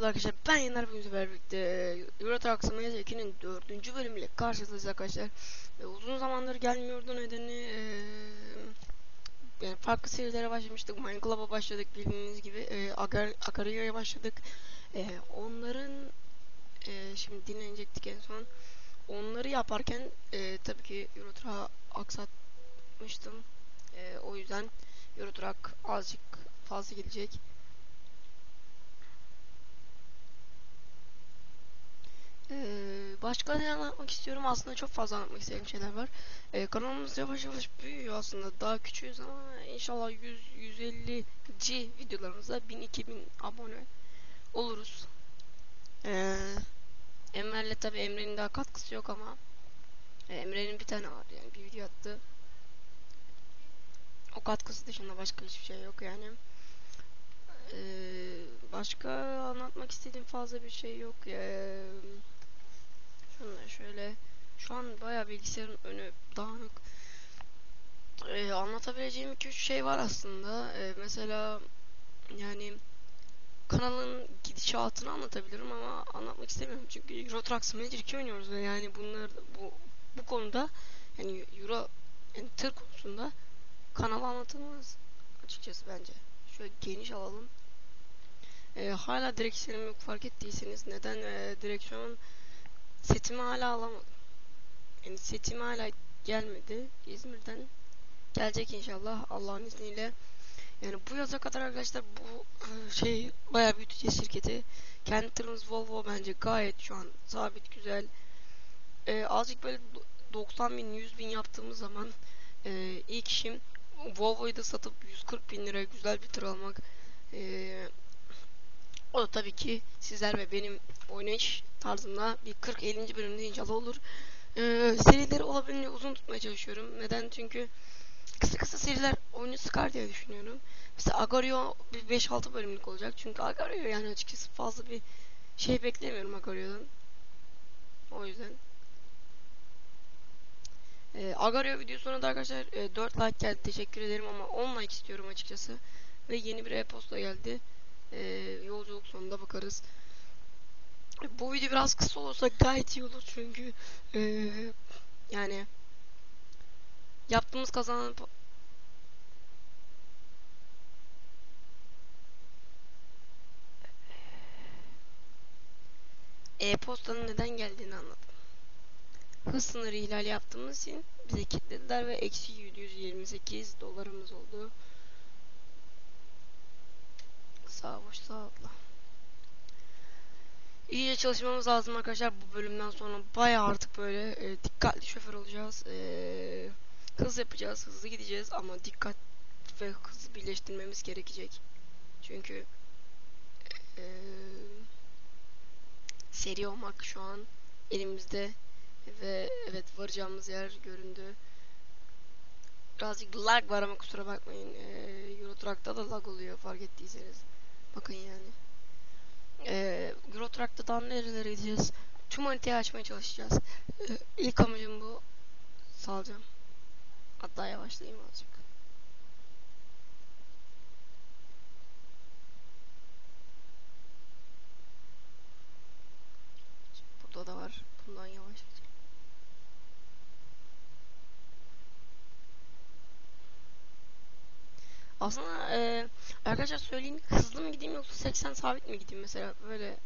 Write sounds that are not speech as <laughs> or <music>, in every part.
Merhaba arkadaşlar ben Yener bugün sizlerle birlikte Euro Truck Simulator 2'nin 4. bölümüyle karşınızdayız arkadaşlar. E, Uzun zamandır gelmiyordu nedeni e, yani farklı serilere başlamıştık Minecraft'a başladık bildiğiniz gibi e, Agar Agaria'ya başladık. E, Onların e, şimdi dinlenecektik en son. Onları yaparken e, tabii ki Euro aksatmıştım. E, O yüzden Euro azıcık fazla gelecek Ee, başka ne anlatmak istiyorum? Aslında çok fazla anlatmak istediğim şeyler var. Ee, kanalımız yavaş yavaş büyüyor aslında. Daha küçüğüz ama inşallah 100-150 G videolarımızda 1000-2000 abone oluruz. Ee, Emre'yle tabi Emre'nin daha katkısı yok ama e, Emre'nin bir tane var yani bir video attı. O katkısı dışında başka hiçbir şey yok yani. Ee, başka anlatmak istediğim fazla bir şey yok. Ee, şunları şöyle. Şu an bayağı bilgisayarın önü dağınık. Ee, anlatabileceğim 2-3 şey var aslında. Ee, mesela yani kanalın gidişatını anlatabilirim ama anlatmak istemiyorum çünkü Euro Truck Simulator 2 oynuyoruz ve yani bunlar bu bu konuda yani Euro yani tır konusunda kanal anlatılmaz açıkçası bence. Şöyle geniş alalım. E, hala direksiyonum yok fark ettiyseniz neden e, direksiyon setimi hala alamadım. Yani setim hala gelmedi. İzmir'den gelecek inşallah Allah'ın izniyle. Yani bu yaza kadar arkadaşlar bu e, şey bayağı büyüteceğiz şirketi. Kendi Volvo bence gayet şu an sabit güzel. E, azıcık böyle 90 bin 100 bin yaptığımız zaman e, ilk işim Volvo'yu da satıp 140 bin liraya güzel bir tır almak. E, o da tabii ki sizler ve benim oynayış tarzımda bir 40-50. bölümde inşallah olur. Ee, serileri olabildiğince uzun tutmaya çalışıyorum. Neden? Çünkü kısa kısa seriler oyunu sıkar diye düşünüyorum. Mesela Agario bir 5-6 bölümlük olacak. Çünkü Agario yani açıkçası fazla bir şey beklemiyorum Agario'dan. O yüzden. Ee, Agario videosuna da arkadaşlar e, 4 like geldi. Teşekkür ederim ama 10 like istiyorum açıkçası. Ve yeni bir e-posta geldi e, yolculuk sonunda bakarız. Bu video biraz kısa olursa gayet iyi olur çünkü e, yani yaptığımız kazanan e-postanın neden geldiğini anladım. Hız sınırı ihlali yaptığımız için bize kilitlediler ve eksi 728 dolarımız oldu. Sağ boş sağ atla. İyice çalışmamız lazım arkadaşlar bu bölümden sonra baya artık böyle e, dikkatli şoför olacağız. E, hız yapacağız, hızlı gideceğiz ama dikkat ve hızı birleştirmemiz gerekecek. Çünkü e, seri olmak şu an elimizde ve evet varacağımız yer göründü. Birazcık lag var ama kusura bakmayın. E, Euro Truck'ta da lag oluyor fark ettiyseniz. Bakın yani. Ee, Truck'ta daha nerelere gideceğiz? Tüm haritayı açmaya çalışacağız. Ee, ilk amacım bu. Salacağım. Hatta yavaşlayayım azıcık. Burada da var. Bundan yavaşlayacağım. Aslında e, arkadaşlar söyleyeyim hızlı mı gideyim yoksa 80 sabit mi gideyim mesela böyle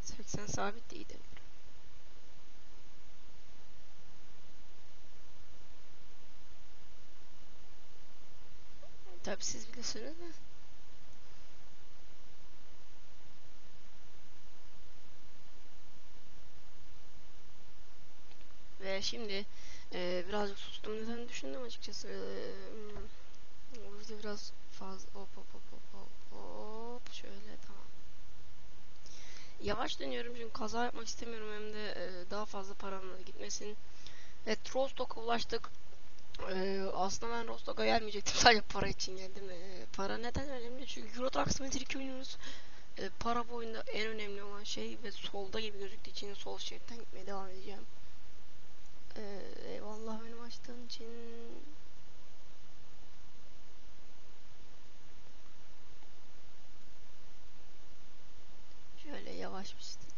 80 sabit de gidelim. Tabi siz bilirsiniz de. Ve şimdi e, birazcık sustum neden düşündüm açıkçası. E, yüzden biraz fazla hop hop hop hop hop şöyle tamam. Yavaş dönüyorum çünkü kaza yapmak istemiyorum hem de e, daha fazla paramla gitmesin. Evet Rostock'a ulaştık. E, aslında ben Rostock'a gelmeyecektim <laughs> sadece para için geldim. E, para neden önemli? Çünkü Euro Truck Simulator 2 oynuyoruz. E, para bu oyunda en önemli olan şey ve solda gibi gözüktüğü için sol şeritten gitmeye devam edeceğim. E, eyvallah benim açtığın için açmıştık.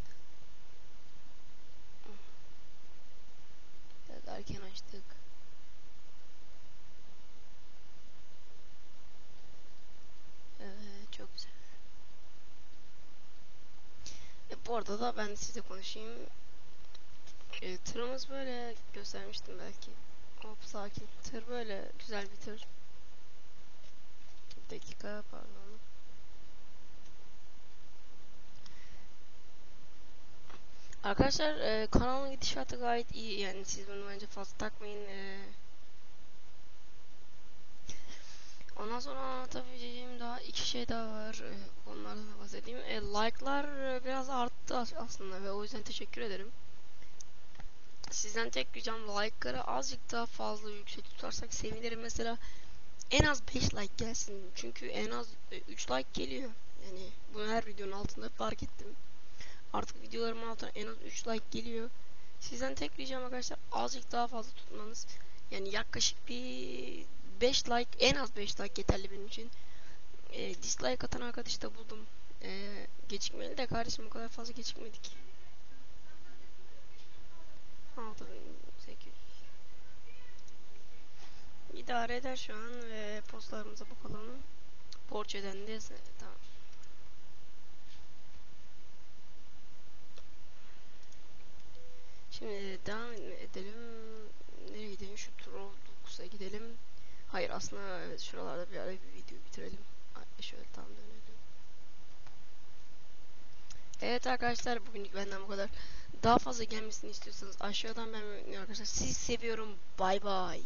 Biraz erken açtık. Evet çok güzel. E, bu arada da ben size konuşayım. E, tırımız böyle göstermiştim belki. Hop sakin. Tır böyle güzel bir tır. Bir dakika pardon. Arkadaşlar e, kanalın gidişatı gayet iyi yani siz bunu bence fazla takmayın. E, ondan sonra anlatabileceğim daha iki şey daha var. E, onlardan da bahsedeyim. E, like'lar e, biraz arttı as- aslında ve o yüzden teşekkür ederim. Sizden tek ricam like'ları azıcık daha fazla yüksek tutarsak sevinirim. Mesela en az 5 like gelsin. Çünkü en az 3 like geliyor. Yani bunu her videonun altında fark ettim. Artık videolarımın altına en az 3 like geliyor. Sizden tek ricam arkadaşlar azıcık daha fazla tutmanız. Yani yaklaşık bir 5 like en az 5 like yeterli benim için. E, dislike atan arkadaşı da buldum. E, gecikmeli de kardeşim o kadar fazla gecikmedik. 6800 İdare eder şu an ve postlarımıza bakalım. Borç ödendi. Tamam. Şimdi devam edelim. Nereye gidelim? Şu Trolldux'a gidelim. Hayır aslında evet şuralarda bir ara bir video bitirelim. Şöyle tam dönelim. Evet arkadaşlar bugünlük benden bu kadar. Daha fazla gelmesini istiyorsanız aşağıdan ben arkadaşlar sizi seviyorum. Bay bay.